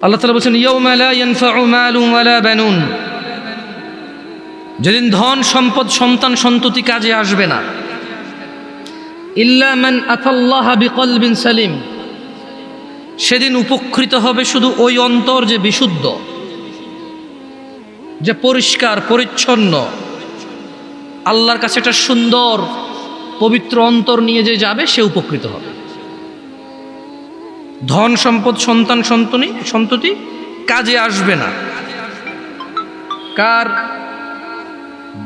আল্লাহ তালা বলছেন বানুন যেদিন ধন, সম্পদ, সন্তান, সন্ততি কাজে আসবে না। ইল্লা মান আতাল্লাহ বিকলবিন সালিম। সেদিন উপকৃত হবে শুধু ওই অন্তর যে বিশুদ্ধ, যে পরিষ্কার, পরিচ্ছন্ন। আল্লাহর কাছে একটা সুন্দর, পবিত্র অন্তর নিয়ে যে যাবে, সে উপকৃত হবে। ধন সম্পদ, সন্তান সন্তনি, সন্ততি কাজে আসবে না। কার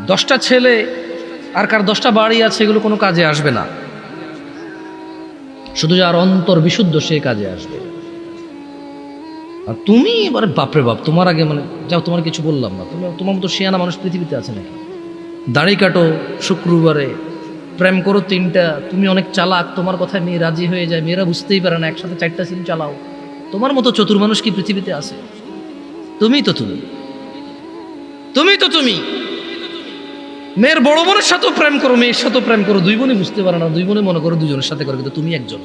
দশটা ছেলে আর কার দশটা বাড়ি আছে, এগুলো কোনো কাজে আসবে না। শুধু যার অন্তর বিশুদ্ধ, সে কাজে আসবে। আর তুমি এবারে বাপরে বাপ, তোমার আগে মানে যাও, তোমার কিছু বললাম না। তুমি তোমার মতো শিয়ানা মানুষ পৃথিবীতে আছে নাকি? দাড়ি কাটো শুক্রবারে প্রেম করো তিনটা, তুমি অনেক চালাক, তোমার কথায় মেয়ে রাজি হয়ে যায়, মেয়েরা বুঝতেই পারে না, একসাথে চারটা সিম চালাও। তোমার মতো চতুর মানুষ কি পৃথিবীতে আছে? তুমি তো তুমি। তুমি তো তুমি। মেয়ের বড় বোনের সাথেও প্রেম করো, মেয়ের সাথেও প্রেম করো, দুই বোনই বুঝতে পারে না, দুই বোনে মনে করো দুজনের সাথে করো, কিন্তু তুমি একজন।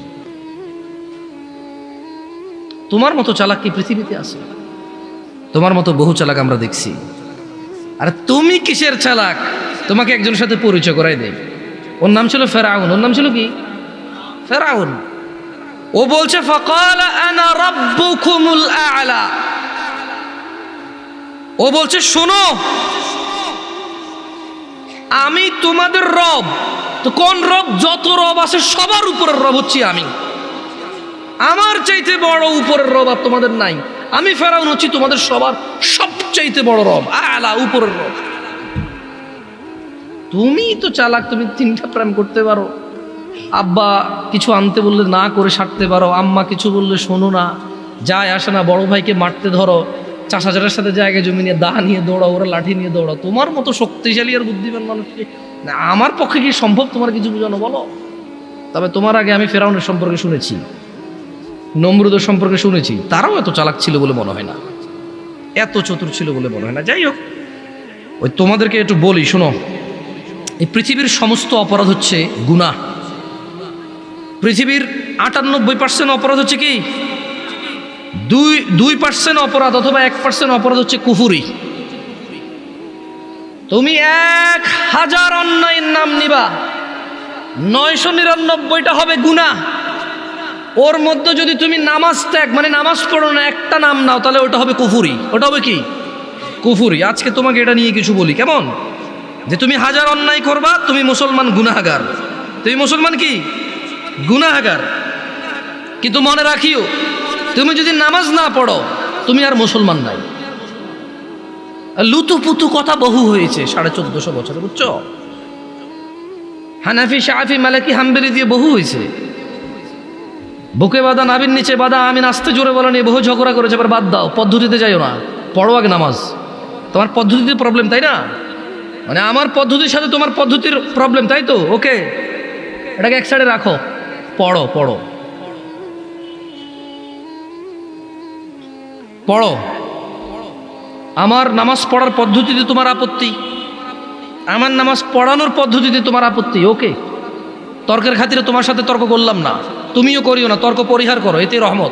তোমার মতো চালাক কি পৃথিবীতে আছে? তোমার মতো বহু চালাক আমরা দেখছি। আর তুমি কিসের চালাক? তোমাকে একজনের সাথে পরিচয় করাই দেয়। ওর নাম ছিল ফেরাউন। ওর নাম ছিল কি? ফেরাউন। ও বলছে, ফকাল আনা রাব্বুকুমুল আ'লা। ও বলছে, শোনো, আমি তোমাদের রব। তো কোন রব? যত রব আছে, সবার উপরের রব হচ্ছি আমি। আমার চাইতে বড় উপরের রব আর তোমাদের নাই। আমি ফেরাউন হচ্ছি তোমাদের সবার সবচাইতে বড় রব, আলা, উপরের রব। তুমি তো চালাক, তুমি তিনটা প্রেম করতে পারো। আব্বা কিছু আনতে বললে না করে সারতে পারো, আম্মা কিছু বললে শোনো না। যায় আসে না, বড় ভাইকে মারতে ধরো। চাষাচারের সাথে জায়গায় জমি নিয়ে দা নিয়ে দৌড়াও, ওরা লাঠি নিয়ে দৌড়াও। তোমার মতো শক্তিশালী আর বুদ্ধিমান মানুষকে না, আমার পক্ষে কি সম্ভব তোমার কিছু বোঝানো বলো? তবে তোমার আগে আমি ফেরাউনের সম্পর্কে শুনেছি। নমরুদের সম্পর্কে শুনেছি। তারাও এত চালাক ছিল বলে মনে হয় না। এত চতুর ছিল বলে মনে হয় না। যাই হোক, ওই তোমাদেরকে একটু বলি, শোনো। এই পৃথিবীর সমস্ত অপরাধ হচ্ছে গুনাহ। পৃথিবীর আটানব্বই পার্সেন্ট অপরাধ হচ্ছে কি? দুই দুই পার্সেন্ট অপরাধ অথবা এক পার্সেন্ট অপরাধ হচ্ছে কুফুরি। তুমি এক হাজার অন্যায়ের নাম নিবা। নয়শো নিরানব্বইটা হবে গুনাহ। ওর মধ্যে যদি তুমি নামাজ ত্যাগ মানে নামাজ পড়ো না, একটা নাম নাও, তাহলে ওটা হবে কুফুরি। ওটা হবে কি? কুফুরি। আজকে তোমাকে এটা নিয়ে কিছু বলি, কেমন? যে তুমি হাজার অন্যায় করবা, তুমি মুসলমান গুনাহাগার। তুমি মুসলমান কি? গুনাহাগার। কিন্তু মনে রাখিও, তুমি যদি নামাজ না পড়ো, তুমি আর মুসলমান নাই। লুতু পুতু কথা বহু হয়েছে সাড়ে চোদ্দশো বছরে, বুঝছ? হানাফি শাহি মালাকি, হাম্বেলি দিয়ে বহু হয়েছে। বুকে বাদা নাবির নিচে বাদা আমি নাচতে জোরে বলেন এ বহু ঝগড়া করেছে, এবার বাদ দাও, পদ্ধতিতে যাইও না। পড়ো আগে নামাজ। তোমার পদ্ধতিতে প্রবলেম তাই না? মানে আমার পদ্ধতির সাথে তোমার পদ্ধতির প্রবলেম তাই তো? ওকে এটাকে এক সাইডে রাখো। পড়ো পড়ো। পড়ো। আমার নামাজ পড়ার পদ্ধতিতে তোমার আপত্তি। আমার নামাজ পড়ানোর পদ্ধতিতে তোমার আপত্তি ওকে তর্কের খাতিরে তোমার সাথে তর্ক করলাম না। তুমিও করিও না, তর্ক পরিহার করো এতে রহমত।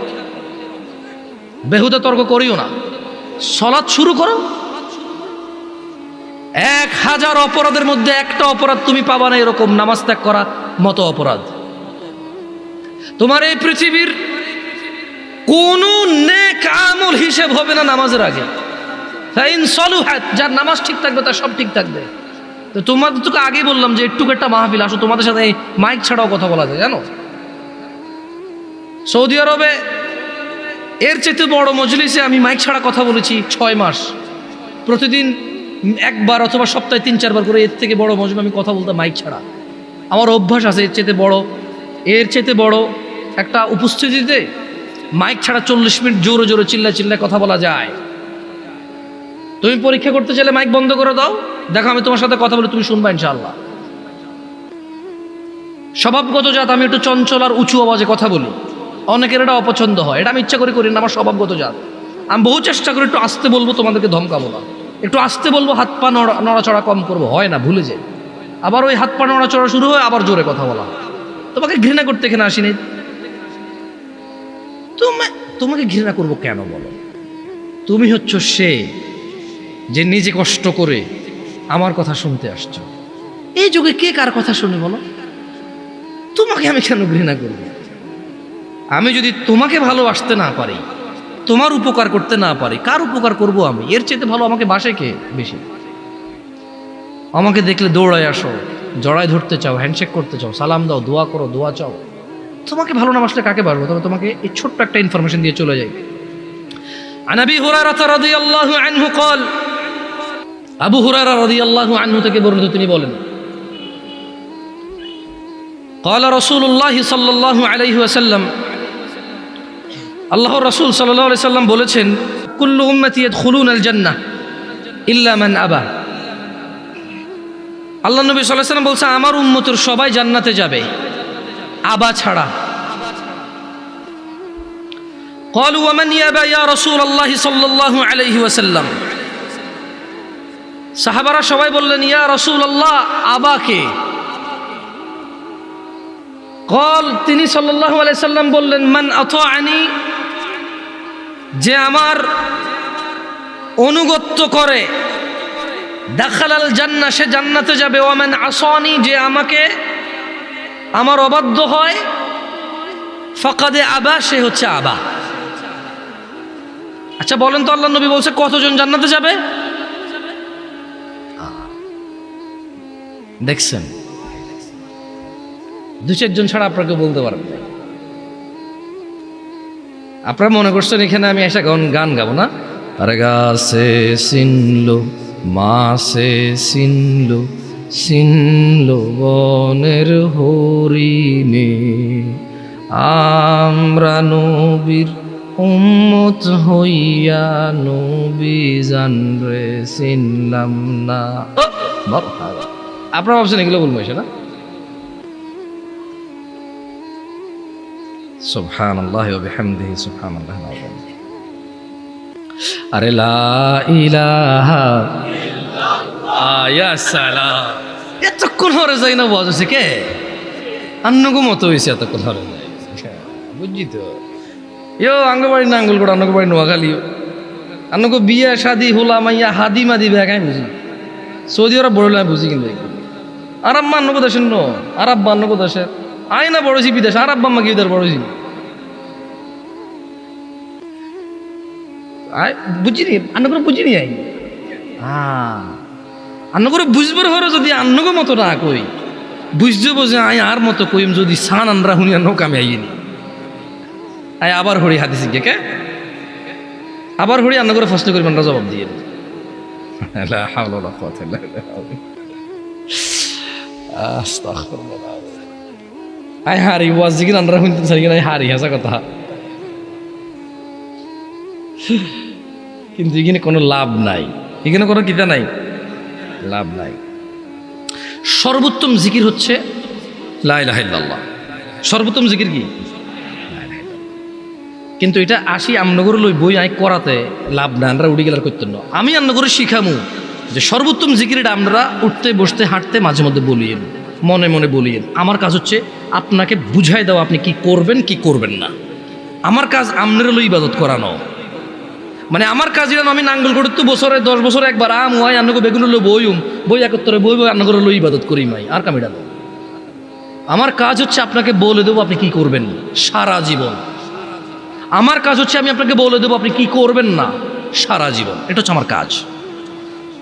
বেহুদা তর্ক করিও না। সলাৎ শুরু করো এক হাজার অপরাধের মধ্যে একটা অপরাধ তুমি পাবা না, এরকম নামাজ ত্যাগ করা মতো অপরাধ। তোমার এই পৃথিবীর কোন নেক আমল হিসেব হবে না নামাজের আগে। যার নামাজ ঠিক থাকবে, তার সব ঠিক থাকবে। তো তোমাদের তোকে আগেই বললাম যে একটু একটা মাহফিল, আসো, তোমাদের সাথে মাইক ছাড়াও কথা বলা যায়, জানো? সৌদি আরবে এর চেয়ে বড় মজলিসে আমি মাইক ছাড়া কথা বলেছি ছয় মাস। প্রতিদিন একবার অথবা সপ্তাহে তিন, চারবার করে এর থেকে বড় মজমে আমি কথা বলতাম মাইক ছাড়া। আমার অভ্যাস আছে এর চেতে বড়। এর চেতে বড় একটা উপস্থিতিতে মাইক ছাড়া চল্লিশ মিনিট জোরে জোরে চিল্লা চিল্লায় কথা বলা যায়। তুমি পরীক্ষা করতে চাইলে মাইক বন্ধ করে দাও। দেখো, আমি তোমার সাথে কথা বলে তুমি শুনবা ইনশাআল্লাহ। স্বভাবগত জাত, আমি একটু চঞ্চল আর উঁচু আওয়াজে কথা বলি। অনেকের এটা অপছন্দ হয়। এটা আমি ইচ্ছা করে করি না, আমার স্বভাবগত জাত। আমি বহু চেষ্টা করি একটু আসতে বলব, তোমাদেরকে ধমকাবো না। একটু আসতে বলব, হাত পা নড়া, নড়াচড়া কম করব, হয় না, ভুলে যাই। আবার ওই হাত পা নড়াচড়া শুরু হয়, আবার জোরে কথা বলা। তোমাকে ঘৃণা করতে এখানে আসিনি? তুমি, তোমাকে ঘৃণা করব কেন বলো? তুমি হচ্ছ সে যে নিজে কষ্ট করে আমার কথা শুনতে আসছো। এই যুগে কে কার কথা শুনে বলো? তোমাকে আমি কেন ঘৃণা করব? আমি যদি তোমাকে ভালোবাসতে না পারি তোমার উপকার করতে না পারি কার উপকার করব আমি এর চেয়ে ভালো আমাকে বাসে কে বেশি আমাকে দেখলে দৌড়ায় আসো জড়ায় ধরতে চাও হ্যান্ডশেক করতে চাও সালাম দাও দোয়া করো দোয়া চাও তোমাকে ভালো না বাসলে কাকে বাসবো তবে তোমাকে এই ছোট্ট একটা ইনফরমেশন দিয়ে চলে যাই عن ابي هريره رضي الله عنه قال আবু হুরারা রাদিয়াল্লাহু আনহু থেকে বর্ণিত তিনি বলেন قال رسول الله صلى الله عليه وسلم আল্লাহ রাসূল সাল্লাল্লাহু আলাইহি সাল্লাম বলেছেন কুল্লু উম্মতি ইয়াদখুলুনা আল জান্নাহ ইল্লা মান আবা আল্লাহ নবী সাল্লাল্লাহু আলাইহি সাল্লাম বলছে আমার উম্মতের সবাই জান্নাতে যাবে আবা ছাড়া قالوا ومن يابى يا رسول الله صلى الله عليه وسلم সাহাবারা সবাই বললেন ইয়া রসুল আল্লাহ আবাকে কল তিনি সাল্লাহ সাল্লাম বললেন মান অথ আনি যে আমার অনুগত্য করে, দেখালাল জান্না সে জান্নাতে যাবে। ওয়ামেন আসনি, যে আমাকে আমার অবাধ্য হয়, ফকাদে আবা, সে হচ্ছে আবা। আচ্ছা বলেন তো আল্লাহ নবী বলছে, কতজন জান্নাতে যাবে? দেখছেন? দু চারজন ছাড়া আপনাকে বলতে পারবেন আপনারা মনে করছেন এখানে আমি এসে গান গান গাবো না? আরে গাছে সিনলো মাসে সিনলো সিনলো বনের হরিণে। আমরা নবীর উম্মত হইয়া নবী জানরে চিনলাম না। আপনারা ভাবছেন এগুলো বলব না? সুবহান আল্লাহ বিহামদিহি সুবহান আল্লাহ আরে লা ইলাহা আয়া সালাম। এতক্ষণ হরে যাই না বজছে কে? আন্নগো হয়েছে এতক্ষণ হরে যাই। বুঝছি তো। ইয়ো, আঙ্গবাড়ি না আঙ্গুল করে আন্নগো নোয়াখালী। আন্নগো বিয়ে হোলা মাইয়া হাদি মাদি ব্যাগাই বুঝি। সৌদি আরব বড় আমি বুঝি কিন্তু আর আব্বা আন্নগো দেশের ন। আর আব্বা আন্নগো আয় না বড়ছি বিদেশ, আর আব্বা আম্মা কি বড়ছি বুঝিনি আন্ন করে বুঝিনি আই। হ্যাঁ। আন্ন করে বুঝবার হরে যদি আন্নগো মতো না কই বুঝতে বোঝে আয় আর মতো কইম যদি সান আনরা হুনি আন্ন কামে আইনি আই আবার হরি হাতি শিখে কে? আবার হরি আন্ন করে ফার্স্ট করি মানরা জবাব দিয়ে আয় হারি ওয়াজ জিকির আনরা হুনতে সারি আয় হারি হাসা কথা। কিন্তু এখানে কোনো লাভ নাই। এখানে কোনো কিতা নাই? লাভ নাই। সর্বোত্তম জিকির হচ্ছে লাইলাহিল্লাহ সর্বোত্তম জিকির কি? কিন্তু এটা আসি আমনগর লই বই আই করাতে লাভ না আমরা উড়ি গেলার করতেন আমি আমনগরে শিখামু যে সর্বোত্তম জিকির এটা আমরা উঠতে, বসতে, হাঁটতে মাঝে মধ্যে বলিয়েন মনে মনে বলিয়েন আমার কাজ হচ্ছে আপনাকে বুঝাই দেওয়া আপনি কি করবেন কি করবেন না। আমার কাজ আমনের লই ইবাদত করানো। মানে আমার কাজ এরকম আমি নাঙ্গল করে তো বছরে দশ বছরে একবার আম হয় আন্নগো বেগুন লো বইম বই একত্তরে বই বই আন্নগর লো ইবাদত করি মাই। আর দাও আমার কাজ হচ্ছে আপনাকে বলে দেবো আপনি কি করবেন। সারা জীবন। আমার কাজ হচ্ছে আমি আপনাকে বলে দেবো আপনি কি করবেন না। সারা জীবন। এটা হচ্ছে আমার কাজ।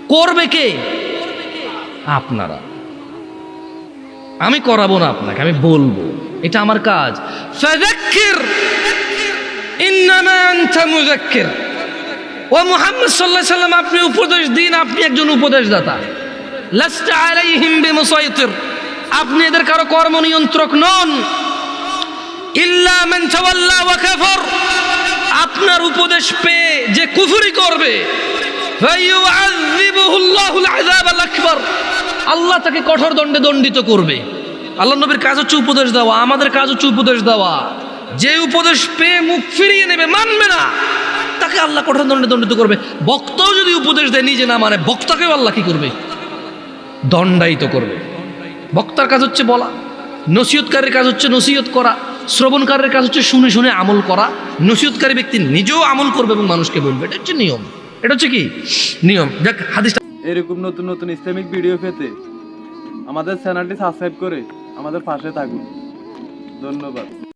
করবে কে? আপনারা। আমি করাবো না আপনাকে, আমি বলব। এটা আমার কাজ। ফাযাক্কির। ইন্নামা আনতা ও মুহাম্মদ আলাইহি সাল্লাম, আপনি উপদেশ দিন, আপনি একজন উপদেশদাতা। আলাইহিম বিমুসাইতির, আপনি এদের কারও কর্ম নিয়ন্ত্রক নন। ইল্লা আপনার উপদেশ পেয়ে যে কুফুরি করবে আল্লাহ তাকে কঠোর দণ্ডে দণ্ডিত করবে। আল্লাহ নবীর কাজ হচ্ছে উপদেশ দেওয়া, আমাদের কাজ হচ্ছে উপদেশ দেওয়া। যে উপদেশ পেয়ে মুখ ফিরিয়ে নেবে, মানবে না। তাকে আল্লাহ কঠোর দণ্ডে দণ্ডিত করবে। বক্তাও যদি উপদেশ দেয়, নিজে না মানে বক্তাকেও আল্লাহ কি করবে? দণ্ডায়িত করবে। বক্তার কাজ হচ্ছে বলা। নসিহতকারীর কাজ হচ্ছে নসিহত করা। শ্রবণকারের কাজ হচ্ছে শুনে শুনে আমল করা। নসিহতকারী ব্যক্তি নিজেও আমল করবে এবং মানুষকে বলবে। এটা হচ্ছে নিয়ম। এটা হচ্ছে কি? নিয়ম। দেখ, হাদিসটা এরকম নতুন নতুন ইসলামিক ভিডিও পেতে আমাদের চ্যানেলটি সাবস্ক্রাইব করে আমাদের পাশে থাকুন। ধন্যবাদ।